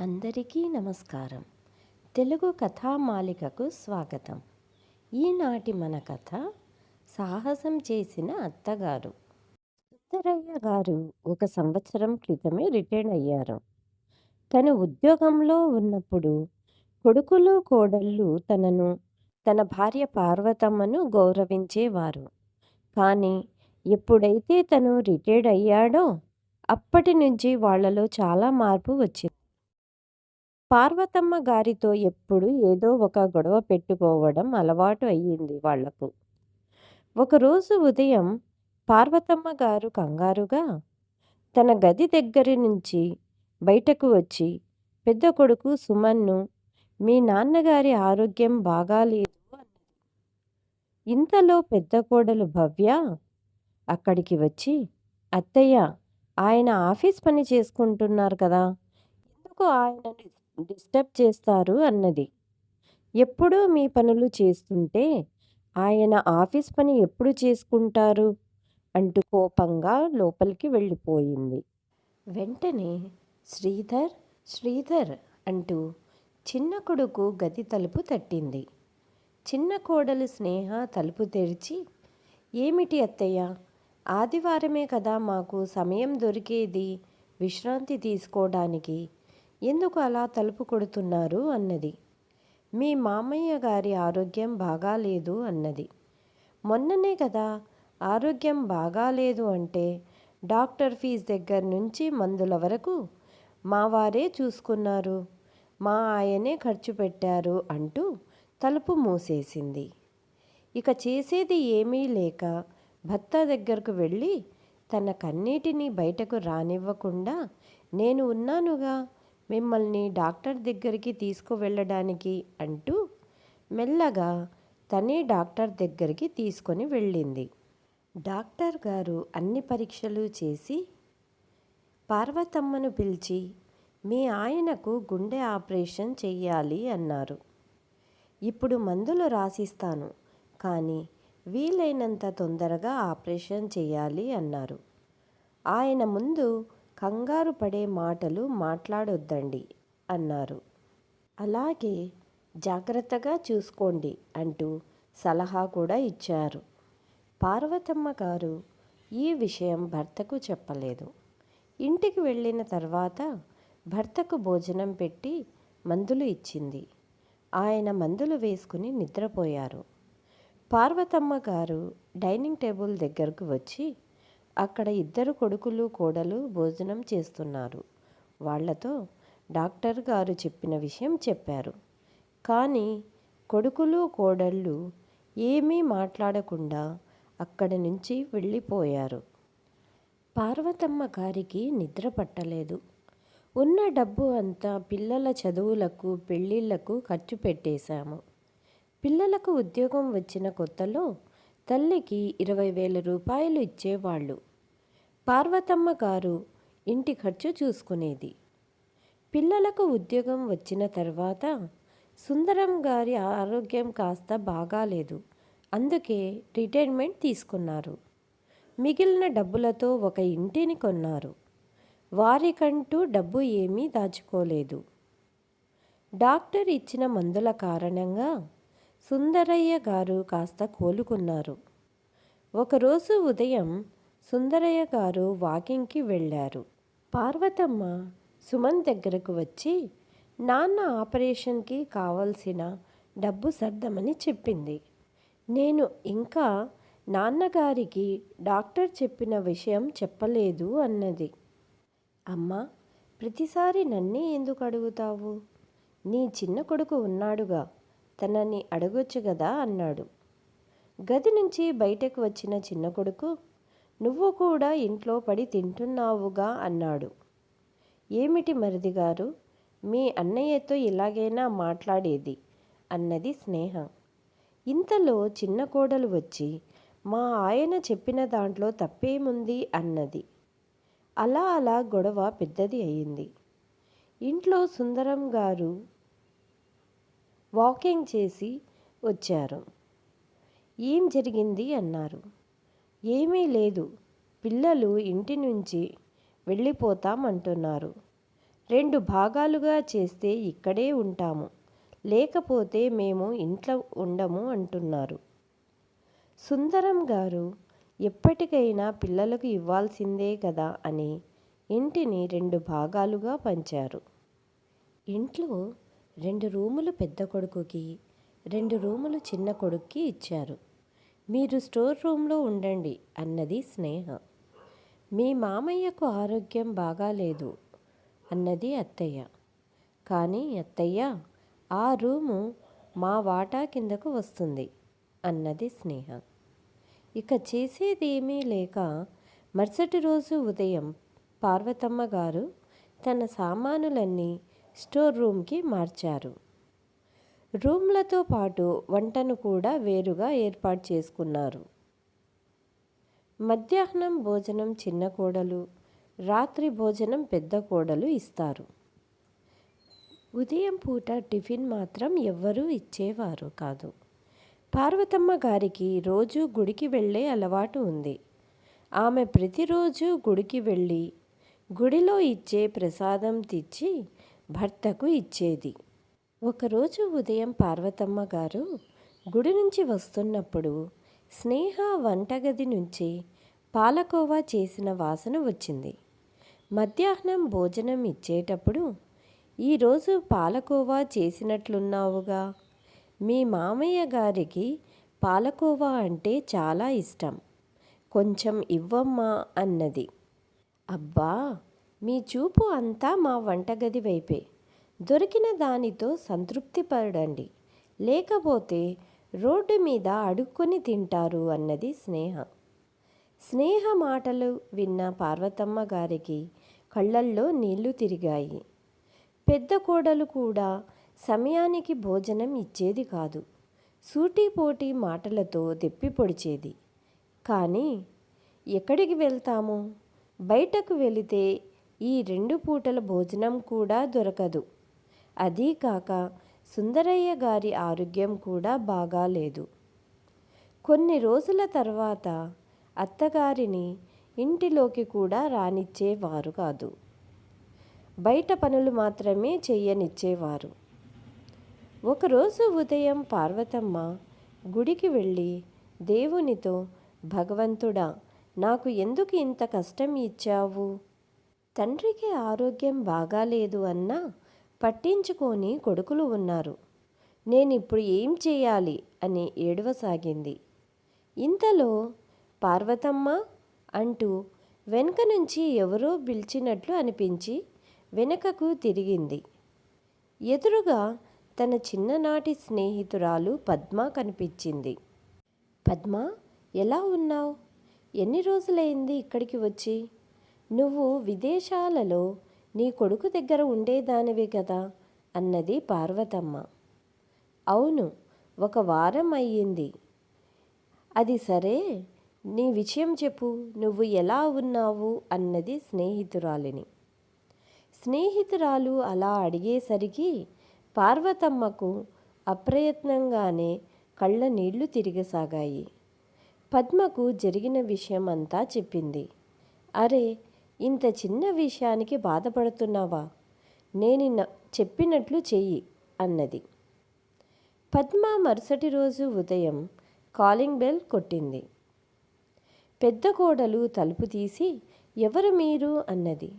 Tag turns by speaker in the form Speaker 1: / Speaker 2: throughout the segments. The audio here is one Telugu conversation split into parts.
Speaker 1: అందరికీ నమస్కారం. తెలుగు కథామాలికకు స్వాగతం. ఈనాటి మన కథ సాహసం చేసిన అత్తగారు. సుందరయ్య గారు ఒక సంవత్సరం క్రితమే రిటైర్ అయ్యారు. తను ఉద్యోగంలో ఉన్నప్పుడు కొడుకులు కోడళ్ళు తనను తన భార్య పార్వతమ్మను గౌరవించేవారు. కానీ ఎప్పుడైతే తను రిటైర్డ్ అయ్యాడో అప్పటి నుంచి వాళ్ళలో చాలా మార్పు వచ్చింది. పార్వతమ్మ గారితో ఎప్పుడు ఏదో ఒక గొడవ పెట్టుకోవడం అలవాటు అయ్యింది వాళ్ళకు. ఒకరోజు ఉదయం పార్వతమ్మ గారు కంగారుగా తన గది దగ్గర నుంచి బయటకు వచ్చి పెద్ద కొడుకు సుమన్ను మీ నాన్నగారి ఆరోగ్యం బాగాలేదు అన్నది. ఇంతలో పెద్ద కోడలు భవ్య అక్కడికి వచ్చి అత్తయ్య ఆయన ఆఫీస్ పని చేసుకుంటున్నారు కదా ఎందుకు ఆయనని డిస్టర్బ్ చేస్తారు అన్నది. ఎప్పుడూ మీ పనులు చేస్తుంటే ఆయన ఆఫీస్ పని ఎప్పుడు చేసుకుంటారు? అంటూ కోపంగా లోపలికి వెళ్ళిపోయింది. వెంటనే శ్రీధర్ శ్రీధర్ అంటూ చిన్న కొడుకు గది తలుపు తట్టింది. చిన్న కోడలు స్నేహ తలుపు తెరిచి ఏమిటి అత్తయ్య? ఆదివారమే కదా మాకు సమయం దొరికేది విశ్రాంతి తీసుకోవడానికి. ఎందుకు అలా తలుపు కొడుతున్నారు అన్నది. మీ మామయ్య గారి ఆరోగ్యం బాగాలేదు అన్నది. మొన్ననే కదా ఆరోగ్యం బాగాలేదు అంటే డాక్టర్ ఫీజు దగ్గర నుంచి మందుల వరకు మా వారే చూసుకున్నారు. మా ఆయనే ఖర్చు పెట్టారు అంటూ తలుపు మూసేసింది. ఇక చేసేది ఏమీ లేక భర్త దగ్గరకు వెళ్ళి తన కన్నీటిని బయటకు రానివ్వకుండా నేను ఉన్నానుగా మిమ్మల్ని డాక్టర్ దగ్గరికి తీసుకువెళ్ళడానికి అంటూ మెల్లగా తనే డాక్టర్ దగ్గరికి తీసుకొని వెళ్ళింది. డాక్టర్ గారు అన్ని పరీక్షలు చేసి పార్వతమ్మను పిలిచి మీ ఆయనకు గుండె ఆపరేషన్ చెయ్యాలి అన్నారు. ఇప్పుడు మందులు రాసిస్తాను కానీ వీలైనంత తొందరగా ఆపరేషన్ చేయాలి అన్నారు. ఆయన ముందు కంగారు పడే మాటలు మాట్లాడొద్దండి అన్నారు. అలాగే జాగ్రత్తగా చూసుకోండి అంటూ సలహా కూడా ఇచ్చారు. పార్వతమ్మ గారు ఈ విషయం భర్తకు చెప్పలేదు. ఇంటికి వెళ్ళిన తర్వాత భర్తకు భోజనం పెట్టి మందులు ఇచ్చింది. ఆయన మందులు వేసుకుని నిద్రపోయారు. పార్వతమ్మ గారు డైనింగ్ టేబుల్ దగ్గరకు వచ్చి అక్కడ ఇద్దరు కొడుకులు కోడలు భోజనం చేస్తున్నారు. వాళ్ళతో డాక్టర్ గారు చెప్పిన విషయం చెప్పారు. కానీ కొడుకులు కోడళ్ళు ఏమీ మాట్లాడకుండా అక్కడి నుంచి వెళ్ళిపోయారు. పార్వతమ్మ గారికి నిద్ర పట్టలేదు. ఉన్న డబ్బు అంతా పిల్లల చదువులకు పెళ్ళిళ్ళకు ఖర్చు పెట్టేశాము. పిల్లలకు ఉద్యోగం వచ్చిన కొత్తలో తల్లికి ఇరవై వేల రూపాయలు ఇచ్చేవాళ్ళు. పార్వతమ్మ గారు ఇంటి ఖర్చు చూసుకునేది. పిల్లలకు ఉద్యోగం వచ్చిన తర్వాత సుందరం గారి ఆరోగ్యం కాస్త బాగాలేదు. అందుకే రిటైర్మెంట్ తీసుకున్నారు. మిగిలిన డబ్బులతో ఒక ఇంటిని కొన్నారు. వారికంటూ డబ్బు ఏమీ దాచుకోలేదు. డాక్టర్ ఇచ్చిన మందుల కారణంగా సుందరయ్య గారు కాస్త కోలుకున్నారు. ఒకరోజు ఉదయం సుందరయ్య గారు వాకింగ్కి వెళ్ళారు. పార్వతమ్మ సుమన్ దగ్గరకు వచ్చి నాన్న ఆపరేషన్కి కావలసిన డబ్బు సర్దమని చెప్పింది. నేను ఇంకా నాన్నగారికి డాక్టర్ చెప్పిన విషయం చెప్పలేదు అన్నది. అమ్మా ప్రతిసారి నన్నే ఎందుకు అడుగుతావు? నీ చిన్న కొడుకు ఉన్నాడుగా. తనని అడగొచ్చు కదా అన్నాడు. గది నుంచి బయటకు వచ్చిన చిన్న కొడుకు నువ్వు కూడా ఇంట్లో పడి తింటున్నావుగా అన్నాడు. ఏమిటి మరిది గారు? మీ అన్నయ్యతో ఇలాగైనా మాట్లాడేది? అన్నది స్నేహ. ఇంతలో చిన్న కోడలు వచ్చి మా ఆయన చెప్పిన దాంట్లో తప్పేముంది? అన్నది. అలా అలా గొడవ పెద్దది అయింది. ఇంట్లో సుందరం గారు వాకింగ్ చేసి వచ్చారు. ఏం జరిగింది అన్నారు. ఏమీ లేదు. పిల్లలు ఇంటి నుంచి వెళ్ళిపోతామంటున్నారు. రెండు భాగాలుగా చేస్తే ఇక్కడే ఉంటాము. లేకపోతే మేము ఇంట్లో ఉండము అంటున్నారు. సుందరం గారు ఎప్పటికైనా పిల్లలకు ఇవ్వాల్సిందే కదా అని ఇంటిని రెండు భాగాలుగా పంచారు. ఇంట్లో రెండు రూములు పెద్ద కొడుకుకి రెండు రూములు చిన్న కొడుక్కి ఇచ్చారు. మీరు స్టోర్ రూమ్లో ఉండండి అన్నది స్నేహ. మీ మామయ్యకు ఆరోగ్యం బాగాలేదు అన్నది అత్తయ్య. కానీ అత్తయ్య ఆ రూము మా వాటా కిందకు వస్తుంది అన్నది స్నేహ. ఇక చేసేదేమీ లేక మరుసటి రోజు ఉదయం పార్వతమ్మ గారు తన సామానులన్నీ స్టోర్ రూమ్కి మార్చారు. రూమ్లతో పాటు వంటను కూడా వేరుగా ఏర్పాటు చేసుకున్నారు. మధ్యాహ్నం భోజనం చిన్న కోడలు రాత్రి భోజనం పెద్ద కోడలు ఇస్తారు. ఉదయం పూట టిఫిన్ మాత్రం ఎవ్వరూ ఇచ్చేవారు కాదు. పార్వతమ్మ గారికి రోజు గుడికి వెళ్ళే అలవాటు ఉంది. ఆమె ప్రతిరోజు గుడికి వెళ్ళి గుడిలో ఇచ్చే ప్రసాదం తెచ్చి భర్తకు ఇచ్చేది. ఒకరోజు ఉదయం పార్వతమ్మ గారు గుడి నుంచి వస్తున్నప్పుడు స్నేహ వంటగది నుంచి పాలకోవా చేసిన వాసన వచ్చింది. మధ్యాహ్నం భోజనం ఇచ్చేటప్పుడు ఈరోజు పాలకోవా చేసినట్లున్నావుగా? మీ మామయ్య గారికి పాలకోవా అంటే చాలా ఇష్టం. కొంచెం ఇవ్వమ్మా అన్నది. అబ్బా! మీ చూపు అంతా మా వంటగది వైపే. దొరికిన దానితో సంతృప్తి పడండి. లేకపోతే రోడ్డు మీద అడుక్కొని తింటారు అన్నది స్నేహ. స్నేహ మాటలు విన్న పార్వతమ్మ గారికి కళ్ళల్లో నీళ్ళు తిరిగాయి. పెద్ద కోడలు కూడా సమయానికి భోజనం ఇచ్చేది కాదు. సూటిపోటి మాటలతో దెప్పి పొడిచేది. కానీ ఎక్కడికి వెళ్తాము? బయటకు వెళితే ఈ రెండు పూటల భోజనం కూడా దొరకదు. అదీ కాక సుందరయ్య గారి ఆరోగ్యం కూడా బాగాలేదు కొన్ని రోజుల తర్వాత అత్తగారిని ఇంటిలోకి కూడా రానిచ్చేవారు కాదు. బయట పనులు మాత్రమే చెయ్యనిచ్చేవారు. ఒకరోజు ఉదయం పార్వతమ్మ గుడికి వెళ్ళి దేవునితో భగవంతుడా నాకు ఎందుకు ఇంత కష్టం ఇచ్చావు? తండ్రికి ఆరోగ్యం బాగాలేదు అన్నా పట్టించుకొని కొడుకులు ఉన్నారు. నేనిప్పుడు ఏం చేయాలి? అని ఏడవసాగింది. ఇంతలో పార్వతమ్మ అంటూ వెనుక నుంచి ఎవరో పిలిచినట్లు అనిపించి వెనుకకు తిరిగింది. ఎదురుగా తన చిన్ననాటి స్నేహితురాలు పద్మ కనిపించింది. పద్మ ఎలా ఉన్నావు? ఎన్ని రోజులైంది ఇక్కడికి వచ్చి? నువ్వు విదేశాలలో నీ కొడుకు దగ్గర ఉండేదానివి కదా అన్నది పార్వతమ్మ. అవును ఒక వారం అయ్యింది. అది సరే నీ విషయం చెప్పు నువ్వు ఎలా ఉన్నావు అన్నది స్నేహితురాలిని. స్నేహితురాలు అలా అడిగేసరికి పార్వతమ్మకు అప్రయత్నంగానే కళ్ళ నీళ్ళు తిరిగసాగాయి. పద్మకు జరిగిన విషయం అంతా చెప్పింది. అరే ఇంత చిన్న విషయానికి బాధపడుతున్నావా? నేను చెప్పినట్లు చెయ్యి అన్నది. పద్మ మరుసటి రోజు ఉదయం కాలింగ్ బెల్ కొట్టింది. పెద్ద కోడలు తలుపు తీసి ఎవరు మీరు? అన్నది.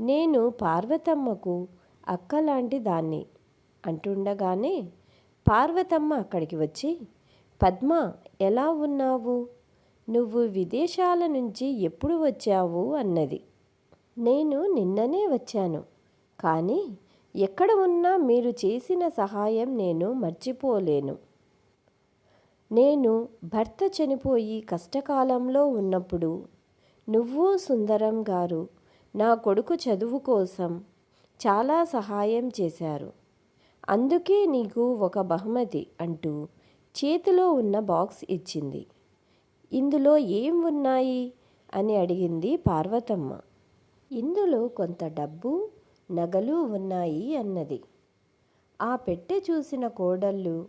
Speaker 1: నేను పార్వతమ్మకు అక్కలాంటి దాన్ని అంటుండగానే పార్వతమ్మ అక్కడికి వచ్చి పద్మ ఎలా ఉన్నావు? నువ్వు విదేశాల నుంచి ఎప్పుడు వచ్చావు? అన్నది. నేను నిన్ననే వచ్చాను. కానీ ఎక్కడ ఉన్నా మీరు చేసిన సహాయం నేను మర్చిపోలేను. నేను భర్త చనిపోయి కష్టకాలంలో ఉన్నప్పుడు నువ్వు సుందరం గారు నా కొడుకు చదువు కోసం చాలా సహాయం చేశారు. అందుకే నీకు ఒక బహుమతి అంటూ చేతిలో ఉన్న బాక్స్ ఇచ్చింది. ఇందులో ఏం ఉన్నాయి? అని అడిగింది పార్వతమ్మ. ఇందులో కొంత డబ్బు నగలు ఉన్నాయి అన్నది. ఆ పెట్టె చూసిన కోడళ్ళు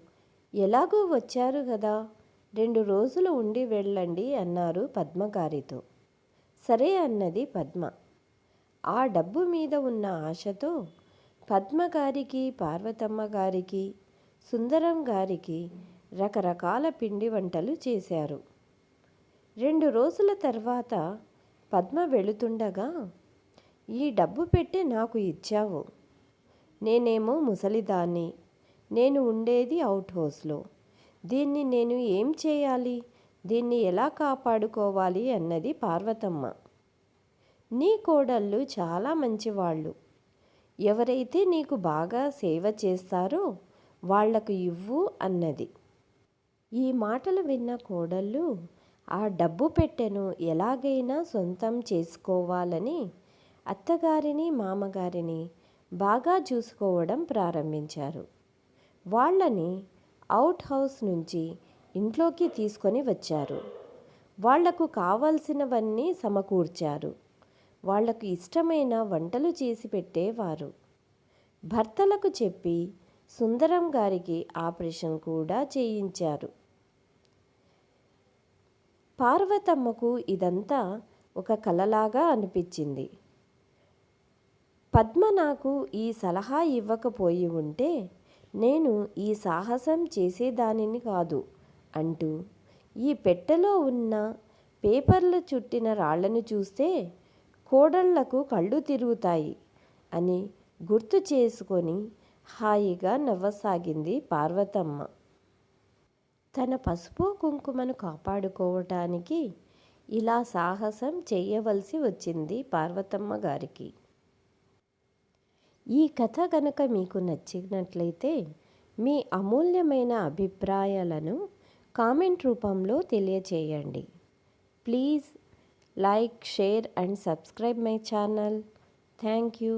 Speaker 1: ఎలాగో వచ్చారు కదా రెండు రోజులు ఉండి వెళ్ళండి అన్నారు పద్మగారితో. సరే అన్నది పద్మ. ఆ డబ్బు మీద ఉన్న ఆశతో పద్మగారికి పార్వతమ్మ గారికి సుందరం గారికి రకరకాల పిండి వంటలు చేశారు. రెండు రోజుల తర్వాత పద్మ వెళుతుండగా ఈ డబ్బు పెట్టి నాకు ఇచ్చావు. నేనేమో ముసలిదాన్ని. నేను ఉండేది అవుట్ హౌస్లో. దీన్ని నేను ఏం చేయాలి? దీన్ని ఎలా కాపాడుకోవాలి? అన్నది పార్వతమ్మ. నీ కోడళ్ళు చాలా మంచివాళ్ళు. ఎవరైతే నీకు బాగా సేవ చేస్తారో వాళ్ళకు ఇవ్వు అన్నది. ఈ మాటలు విన్న కోడళ్ళు ఆ డబ్బు పెట్టెను ఎలాగైనా సొంతం చేసుకోవాలని అత్తగారిని మామగారిని బాగా చూసుకోవడం ప్రారంభించారు. వాళ్ళని అవుట్ హౌస్ నుంచి ఇంట్లోకి తీసుకొని వచ్చారు. వాళ్ళకు కావలసినవన్నీ సమకూర్చారు. వాళ్ళకు ఇష్టమైన వంటలు చేసి పెట్టేవారు. భర్తలకు చెప్పి సుందరం గారికి ఆపరేషన్ కూడా చేయించారు. పార్వతమ్మకు ఇదంతా ఒక కలలాగా అనిపించింది. పద్మ నాకు ఈ సలహా ఇవ్వకపోయి ఉంటే నేను ఈ సాహసం చేసేదానిని కాదు అంటూ ఈ పెట్టెలో ఉన్న పేపర్లు చుట్టిన రాళ్ళను చూస్తే కోడళ్ళకు కళ్ళు తిరుగుతాయి అని గుర్తు చేసుకొని హాయిగా నవ్వసాగింది పార్వతమ్మ. తన పసుపు కుంకుమను కాపాడుకోవటానికి ఇలా సాహసం చేయవలసి వచ్చింది పార్వతమ్మ గారికి. ఈ కథ కనుక మీకు నచ్చినట్లయితే మీ అమూల్యమైన అభిప్రాయాలను కామెంట్ రూపంలో తెలియచేయండి. Please like share and subscribe my channel. Thank you.